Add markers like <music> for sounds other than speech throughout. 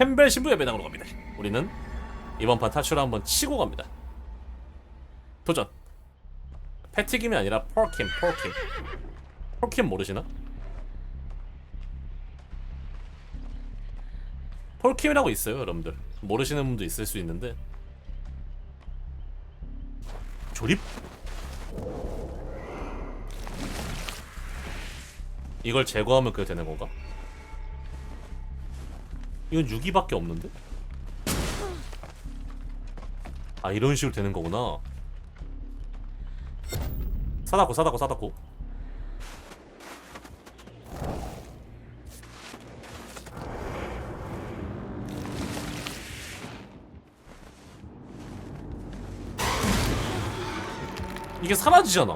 햄벨 신부의 배당으로 갑니다. 우리는 이번 판 탈출을 한번 치고 갑니다. 도전. 패티김이 아니라 폴킴, 폴킴. 폴킴 모르시나? 폴킴이라고 있어요, 여러분들. 모르시는 분도 있을 수 있는데. 조립? 이걸 제거하면 그게 되는 건가? 이건 6위밖에 없는데? 아 이런 식으로 되는 거구나 사다코 사다코 사다코 이게 사라지잖아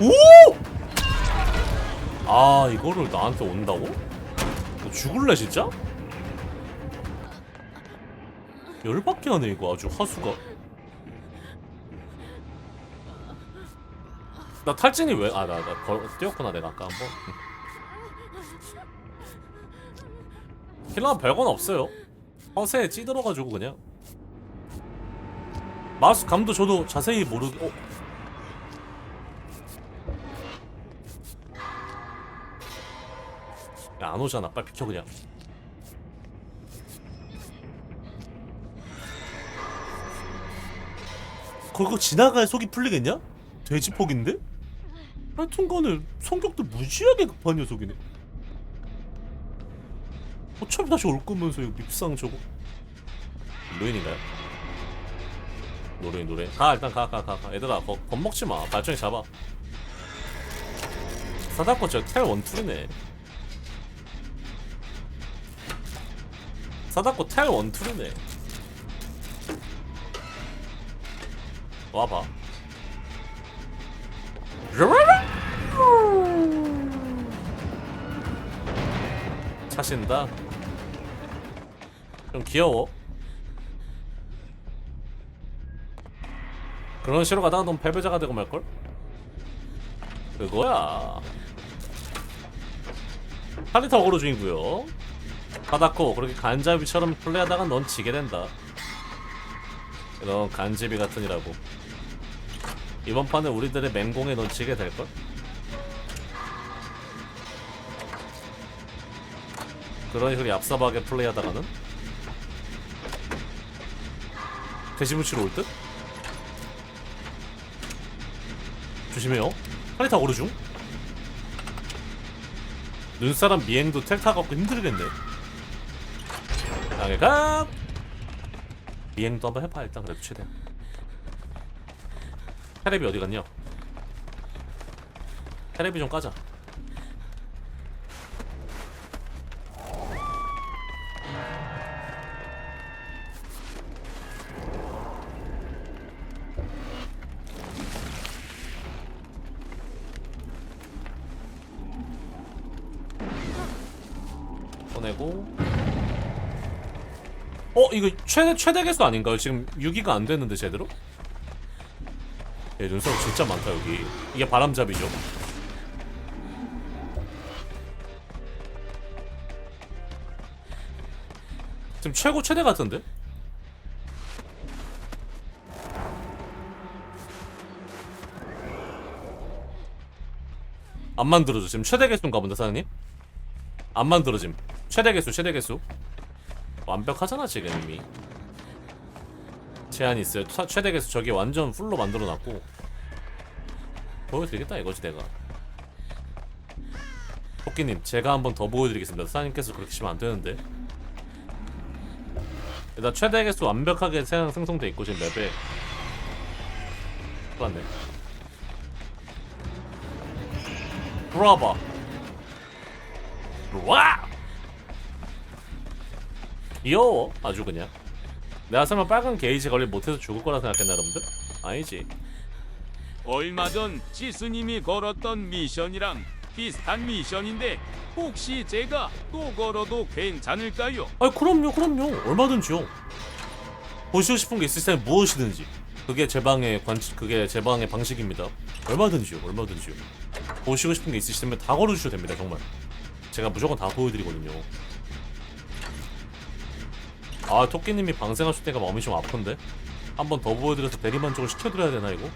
오! 아 이거를 나한테 온다고? 너 죽을래 진짜? 열받게 하네 이거 아주 하수가 나 탈진이 왜? 아 나 나 뛰었구나 내가 아까 한번 힐러는 별건 없어요 허세에 찌들어가지고 그냥 마우스 감도 저도 자세히 모르게 어? 야, 안 오잖아. 빨리 비켜 그냥. 그거 지나가야 속이 풀리겠냐? 돼지폭인데? 하여튼 간에 성격도 무지하게 급한 녀석이네. 어차피 다시 올 거면서 이거 밉상 저거. 노인인가요? 노래 노래. 가 일단 가 가 가 가. 얘들아 거, 겁먹지 마. 발전기 잡아. 사다코 저 텔 원툴이네. 사다코 텔 원툴이네. 와봐. 차신다. 좀 귀여워. 그런 식으로 가다가 넌 패배자가 되고 말걸? 그거야. 할리타 어그로 중이고요. 바다코 그렇게 간잡이처럼 플레이하다가 넌 지게 된다. 넌 간제비 같으니라고. 이번 판에 우리들의 맹공에 넌 지게 될걸? 그런 식으로 얍삽하게 플레이하다가는 대시무치로 올 듯? 조심해요. 할리타 어그로 중. 눈사람 미행도 텔 타 갖고 힘들겠네. 강해 가. 미행도 한번 해봐 일단 그래도 최대한. 테레비 어디 갔냐? 테레비 좀 까자. 어 이거 최대 최대 개수 아닌가요? 지금 6위가 안 됐는데 제대로? 예 눈썹 진짜 많다 여기 이게 바람잡이죠 지금 최고 최대 같은데? 안 만들어져 지금 최대 개수인가 본데 사장님? 안 만들어짐 최대 개수 최대 개수 완벽하잖아 지금 이미. 제한이 있어요. 차- 최대 개수 저기 완전 풀로 만들어놨고. 보여드리겠다 이거지 내가. 토끼님 제가 한번 더 보여드리겠습니다. 사장님께서 그렇게 치면 안 되는데. 일단 최대 개수 완벽하게 생- 생성돼 있고 지금 맵에. 맞네. 브라바. 와! 귀여워. 아주 그냥. 내가 설마 빨간 게이지 관리 못해서 죽을 거라 생각했나 여러분들? 아니지. 얼마 전 지스님이 걸었던 미션이랑 비슷한 미션인데 혹시 제가 또 걸어도 괜찮을까요? 아니 그럼요 그럼요. 얼마든지요. 보시고 싶은 게 있으시다면 무엇이든지. 그게 제 방의 관 그게 제 방의 방식입니다. 얼마든지요 얼마든지요. 보시고 싶은 게 있으시다면 다 걸어주셔도 됩니다 정말. 제가 무조건 다 보여드리거든요 아 토끼님이 방생하실 때가 마음이 좀 아픈데? 한 번 더 보여드려서 대리만족을 시켜드려야 되나 이거?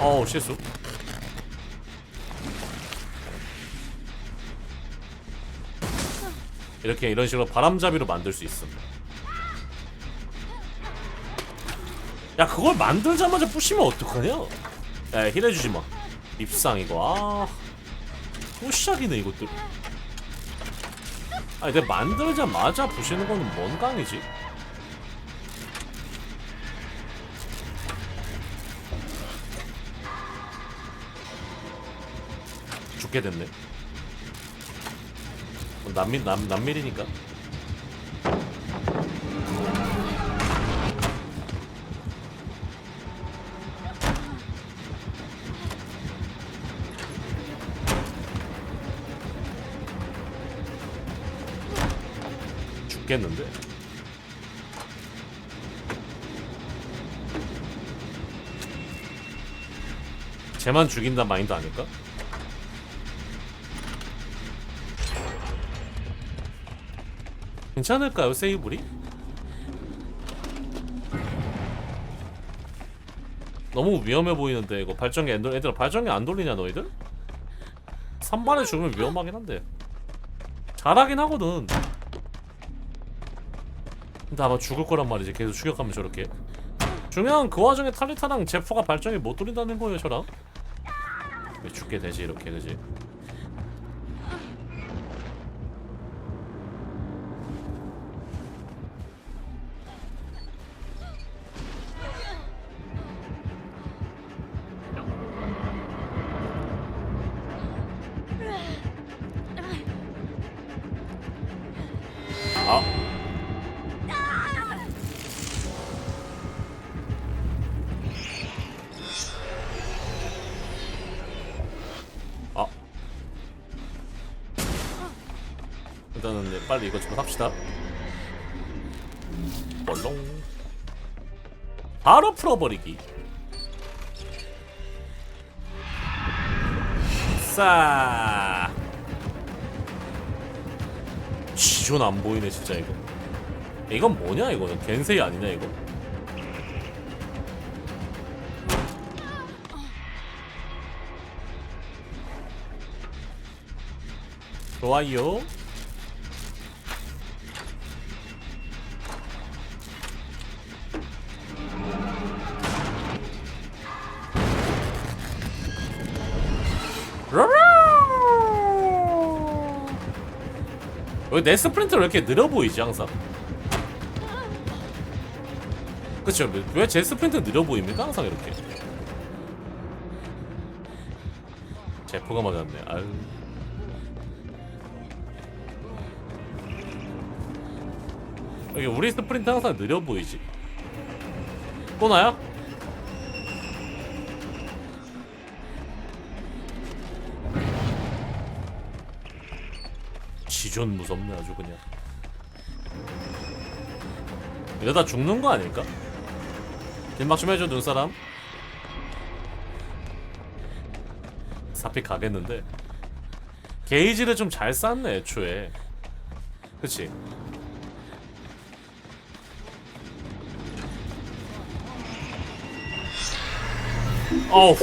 어우 실수. 이렇게 이런 식으로 바람잡이로 만들 수 있음 야 그걸 만들자마자 부시면 어떡하냐? 야 힐해주지마. 입상 이거. 아 또 시작이네 이것들 아니 근데 만들자마자 부시는 거는 뭔 깡이지? 죽게 됐네 뭐 남밀 남 남밀이니까 죽겠는데 쟤만 죽인다 마인드 아닐까? 괜찮을까요 세이블이? 너무 위험해 보이는데 이거 발전기 안 돌, 얘들아 발전기 안 돌리냐 너희들? 선발에 죽으면 위험하긴 한데 잘하긴 하거든 근데 아마 죽을 거란 말이지. 계속 추격하면 저렇게. 중요한 그 와중에 탈리타랑 제프가 발전기 못 돌린다는 거예요 저랑? 왜 죽게 되지 이렇게 그지 빨리 이거 좀 합시다. 벌렁. 바로 풀어버리기. 싸. 지존 안 보이네 진짜 이거. 이건 뭐냐 이거는 겐세이 아니냐 이거. 좋아요. 내 스프린트 왜 이렇게 느려 보이지 항상? 그쵸? 왜 제 스프린트 느려 보입니까 항상 이렇게? 제프가 맞았네. 아유. 여기 우리 스프린트 항상 느려 보이지. 또 나야? 지존 무섭네 아주 그냥. 이러다 죽는 거 아닐까? 길막 좀 해줘 눈사람. 사피 가겠는데. 게이지를 좀잘 쌌네 애초에. 그치? 어우.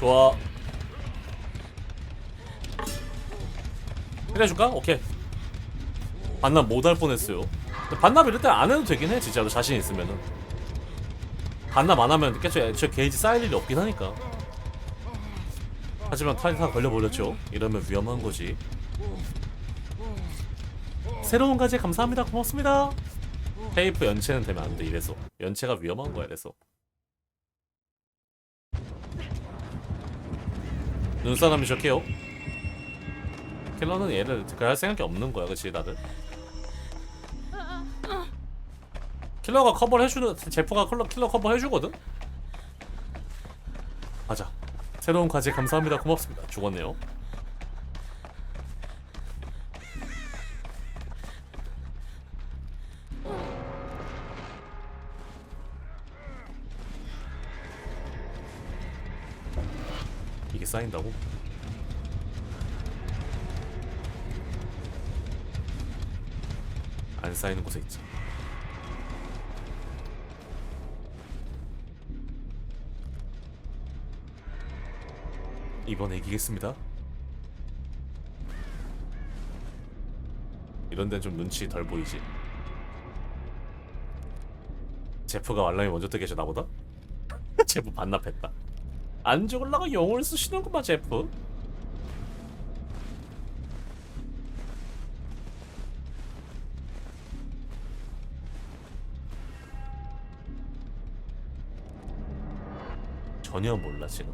좋아. 해줄까? 오케이. 반납 못할 뻔했어요. 반납 이럴 때안 해도 되긴 해, 진짜로 자신 있으면은. 반납 안 하면 깨쳐 저 게이지 쌓일 일이 없긴 하니까. 하지만 타이타 걸려버렸죠. 이러면 위험한 거지. 새로운 가지 감사합니다. 고맙습니다. 테이프 연체는 되면 안 돼. 이래서 연체가 위험한 거야. 이래서 눈사람이 저게요. 킬러는 얘를 그할 생각이 없는 거야, 그치 다들? 킬러가 커버를 해주는 제프가 킬러 킬러 커버 해주거든. 맞아. 새로운 과제 감사합니다. 고맙습니다. 죽었네요. 쌓인다고? 안 쌓이는 곳에 있지 이번에 이기겠습니다 이런 데는 좀 눈치 덜 보이지 제프가 왈람이 먼저 뜨게 해서 나보다? <laughs> 제프 반납했다 안 죽을라고 용을 쓰시는구만 제프. 전혀 몰라 지금.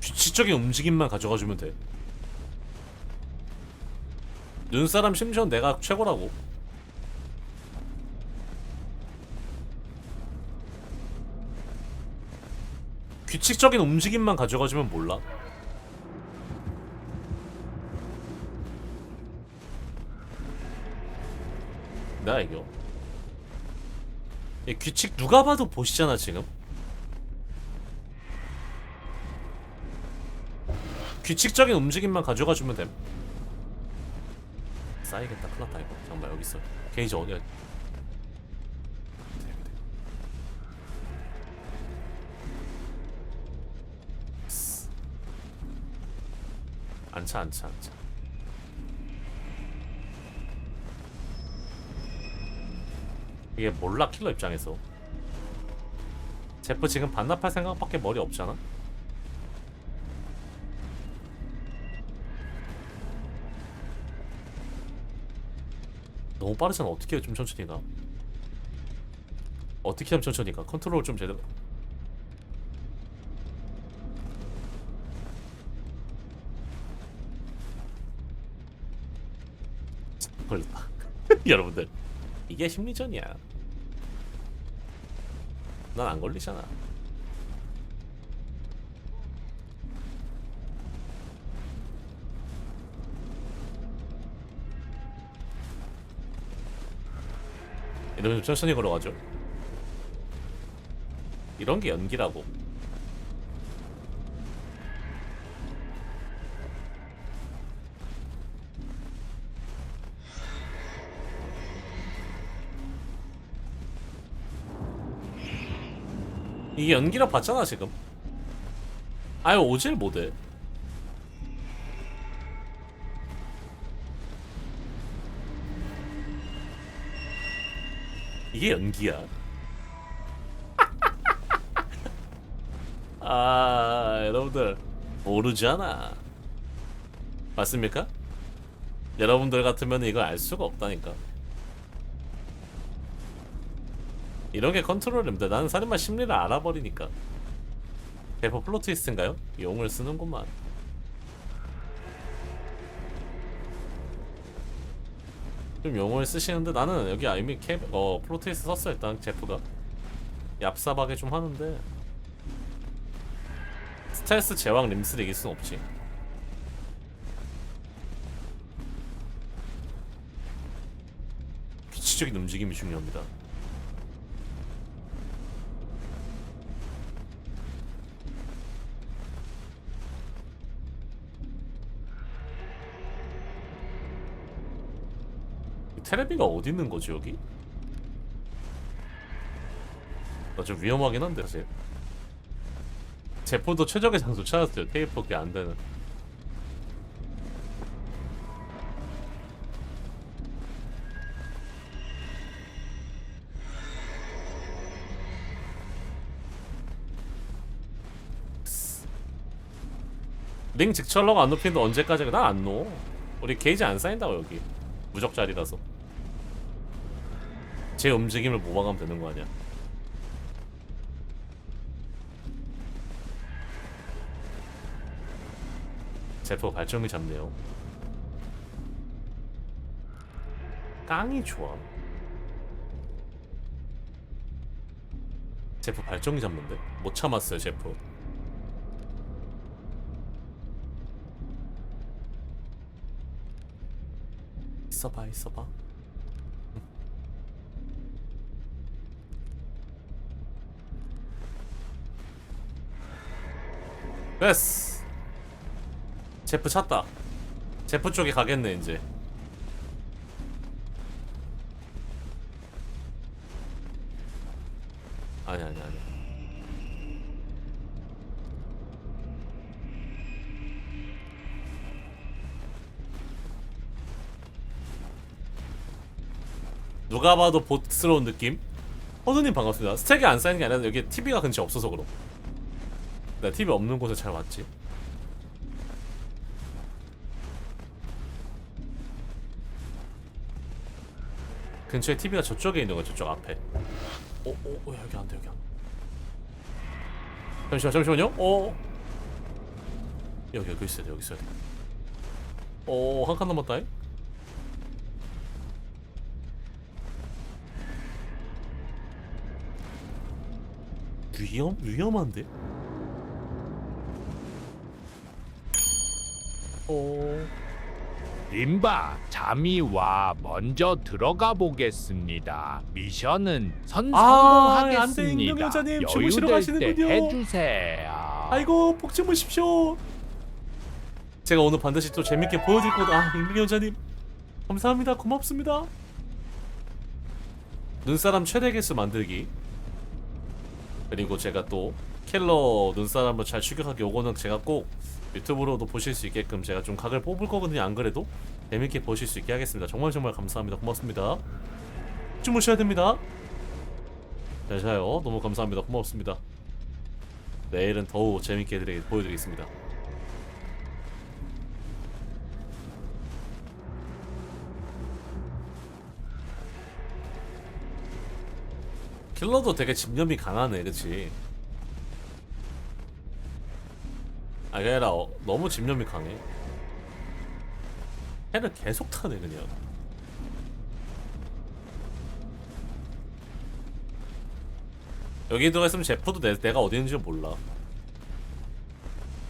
규칙적인 움직임만 가져가주면 돼. 눈사람 심지어 내가 최고라고. 규칙적인 움직임만 가져가주면 몰라. 내가 이겨. 이 규칙 누가 봐도 보시잖아 지금. 규칙적인 움직임만 가져가주면 됨. 쌓이겠다 큰일났다 이거 잠깐만 여기 있어 게이지 어디야 안차 안차 안차. 이게 몰라 킬러 입장에서. 제프 지금 반납할 생각밖에 머리 없잖아? 너무 빠르잖아. 어떻게 해좀 천천히 가? 어떻게 하면 천천히 가? 컨트롤 좀 제대로 <laughs> 여러분들 이게 심리전이야 난 안 걸리잖아 이러면 좀 천천히 걸어가죠. 이런 게 연기라고. 이게 연기라 봤잖아 지금. 아예 오질 못해. 이게 연기야. <laughs> 아, 여러분들 모르잖아. 맞습니까? 여러분들 같으면 이거 알 수가 없다니까. 이런 게 컨트롤입니다. 나는 살인마 심리를 알아버리니까. 대포 플로트이스트인가요? 용을 쓰는구만. 좀 용어를 쓰시는데 나는 여기 아, 이미 캐, 어 프로테이스 썼어 일단 제프가 얍삽하게 좀 하는데 스텔스 제왕 림스를 이길 순 없지 규칙적인 움직임이 중요합니다 테레비가 어디 있는 거지 여기? 나 좀 위험하긴 한데 사실. 제포도 최적의 장소 찾았어요. 테이프밖에 안 되는. 링 직철러가 안 높이는데 언제까지 난안 놓어 우리 게이지 안 쌓인다고 여기. 무적자리라서 제 움직임을 모방하면 되는 거 아니야? 제포 발전기 잡네요. 깡이 좋아. 제프 발전기 잡는데? 못 참았어요 제프 있어봐 있어봐 됐어. 제프 찾다. 제프 쪽에 가겠네 이제. 아니 아니 아니. 누가 봐도 보스러운 느낌? 허드님 반갑습니다. 스택이 안 쌓이는 게 아니라 여기 TV가 근처에 없어서 그럼 내가 TV 없는 곳에 잘 왔지? 근처에 TV가 저쪽에 있는 거 저쪽 앞에. 어, 어, 어 여기 안돼 여기 안 잠시만 잠시만요. 어 여기 여기 있어야 돼 여기 있어야 돼 어 한 칸 남았다잉? 위험 위험한데 어 림바 잠이 와 먼저 들어가 보겠습니다. 미션은 선 아, 안 돼, 성공하겠습니다. 임명여자님, 주무시러 여유될 때 가시는군요. 해주세요. 아이고 복 주무십시오. 제가 오늘 반드시 또 재밌게 보여드릴 거다. 아, 임명여자님 감사합니다. 고맙습니다. 눈사람 최대 개수 만들기. 그리고 제가 또 킬러 눈사람을 잘 추격하기 요거는 제가 꼭 유튜브로도 보실 수 있게끔 제가 좀 각을 뽑을 거거든요. 안 그래도 재밌게 보실 수 있게 하겠습니다. 정말 정말 감사합니다. 고맙습니다. 주무셔야 됩니다. 잘 자요. 너무 감사합니다. 고맙습니다. 내일은 더욱 재밌게 해드리, 보여드리겠습니다. 킬러도 되게 집념이 강하네, 그치? 아, 그게 아니라 어, 너무 집념이 강해. 해를 계속 타네, 그냥. 여기 들어가 있으면 제프도 내, 내가 어디 있는지 몰라.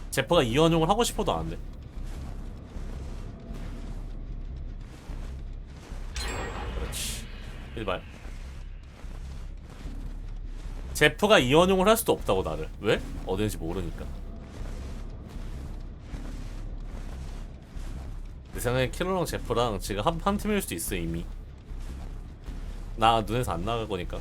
제프가 이원용을 하고 싶어도 안 돼. 그렇지. 일발. 제프가 이원용을 할 수도 없다고 나를. 왜? 있는지 모르니까. 생각에 킬러랑 제프랑 지금 한, 한 팀일 수도 있어 이미. 나 눈에서 안 나갈 거니까.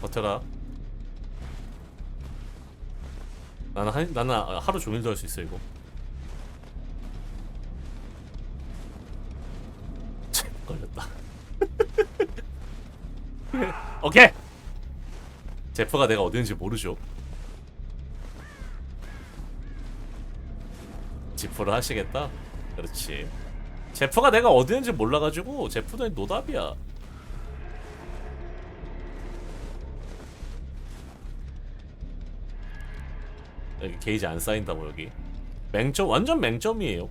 버텨라. 나는 한, 나는 하루 종일도 할 수 있어 이거. 제프가 내가 어디인지 모르죠. 지프를 하시겠다. 그렇지. 제프가 내가 어디인지 몰라가지고 제프도 노답이야. 여기 게이지 안 쌓인다고 여기 맹점 완전 맹점이에요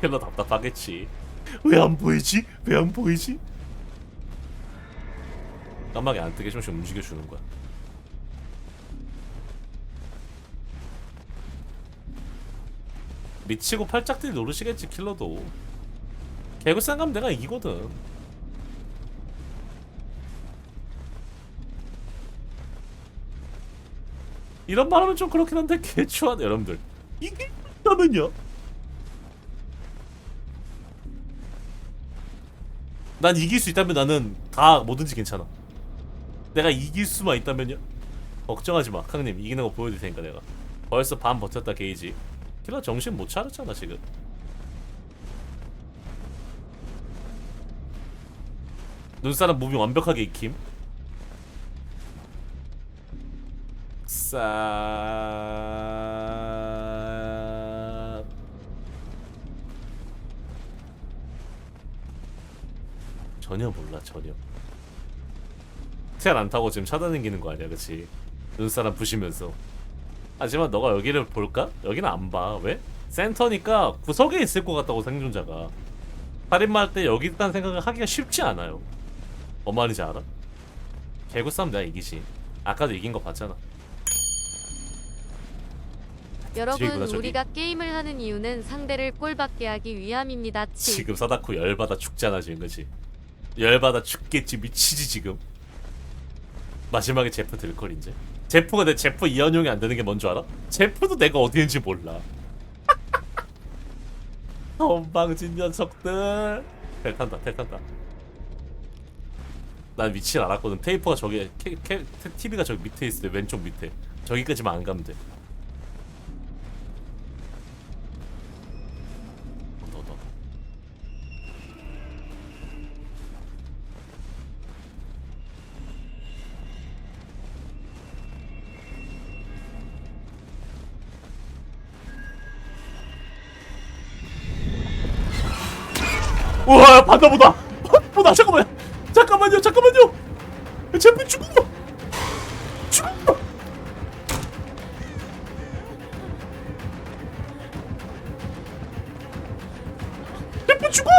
그게 답답하겠지. 왜 안 보이지? 왜 안 보이지? 깜빡이 안 뜨게 좀씩 움직여주는 거야. 미치고 팔짝들이 노르시겠지 킬러도. 개구쌍 가면 내가 이기거든. 이런 말하면 좀 그렇긴 한데 개추하네 여러분들. 이게 있다면요 난 이길 수 있다면 나는 다 뭐든지 괜찮아. 내가 이길 수만 있다면요? 걱정하지 마 캉님. 이기는 거 보여줄 테니까 내가. 벌써 반 버텼다 게이지. 킬러 정신 못 차렸잖아 지금. 눈사람 무빙 완벽하게 익힘. 싹 전혀 몰라 전혀 태안 안 타고 지금 차단당기는 거 아니야 그치 눈사람 부시면서 하지만 너가 여기를 볼까? 여기는 안 봐 왜? 센터니까 구석에 있을 것 같다고 생존자가 살인마 할 때 여기 있다는 생각을 하기가 쉽지 않아요 뭔 말인지 알아? 개구 싸움 내가 이기지 아까도 이긴 거 봤잖아 여러분 저기. 우리가 게임을 하는 이유는 상대를 꼴받게 하기 위함입니다. 치. 지금 사다코 열받아 죽잖아 지금 그지 열받아 죽겠지 미치지 지금. 마지막에 제프 들걸 이제. 제프가 내 제프 이연용이 안 되는 게 뭔 줄 알아? 제프도 내가 어디 있는지 몰라. <laughs> 건방진 녀석들. 텔 탄다 텔 탄다. 난 위치를 알았거든. 테이프가 저기 캐, 캐, TV가 저기 밑에 때 왼쪽 밑에. 저기까지만 안 가면 돼 우와 반다보다. 보다. 잠깐만 잠깐만요. 잠깐만요. 제프 죽은 거. 죽은 거. 제프 죽어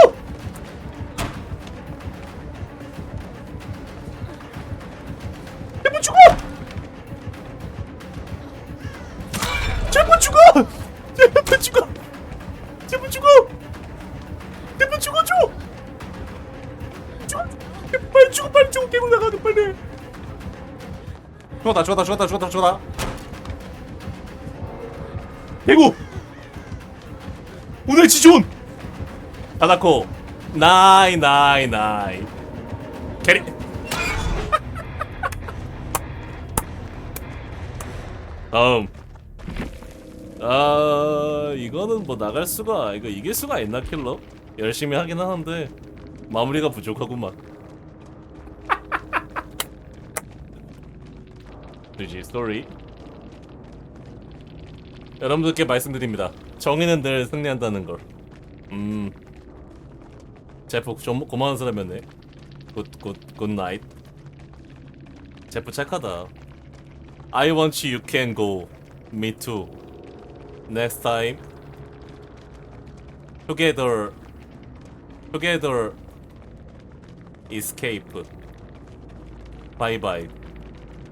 죽었다 죽었다 죽었다 죽었다 죽었다. 대구! 오늘 지존! 다다코. 나이 나이 나이. 캐리. <laughs> 다음. 아 이거는 뭐 나갈 수가 이거 이길 수가 있나 킬러? 열심히 하긴 하는데 마무리가 부족하구만. 그지 스토리. 여러분들께 말씀드립니다. 정의는 늘 승리한다는 걸. 음. 제프 좀 고마운 사람이었네. 굿굿 굿나잇. 제프 착하다. I want you, you can go. Me too. Next time. Together. Together. Escape. Bye bye.